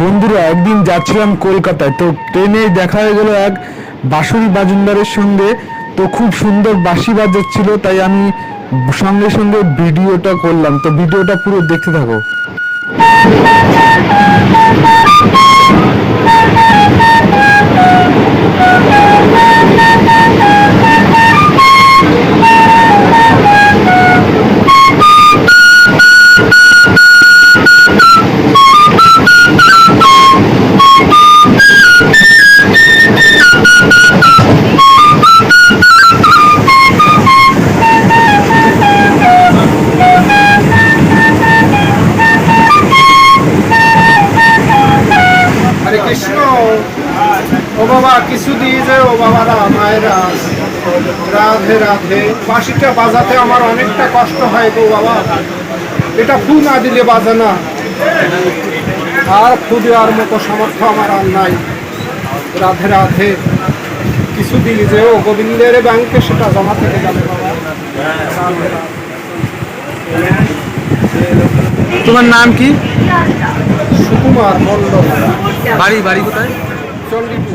বন্ধুরা, একদিন যাচ্ছিলাম কলকাতায়, তো ট্রেনে দেখা হয়ে গেল এক বাঁশুরি বাজুন্দারের সঙ্গে। তো খুব সুন্দর বাঁশি বাজাচ্ছিল, তাই আমি সঙ্গে সঙ্গে ভিডিওটা করলাম। তো ভিডিওটা পুরো দেখতে থাকো। ও বাবা কিছু দিয়ে যে ও বাবারা মায়েরা রাধে রাধে। বাঁশিটা বাজাতে আমার অনেকটা কষ্ট হয় গো বাবা। এটা ফু না দিলে বাজে না। আর ফু দেওয়ার মতো সামর্থ্য আমার আর নাই। রাধে রাধে। কিছু দিলি যে ও গোবিন্দের ব্যাংকে সেটা জমা থেকে যাবে বাবা। রাধে রাধে। তোমার নাম কি? সুকুমার মণ্ডল। বাড়ি বাড়ি কোথায়? চণ্ডীপুর।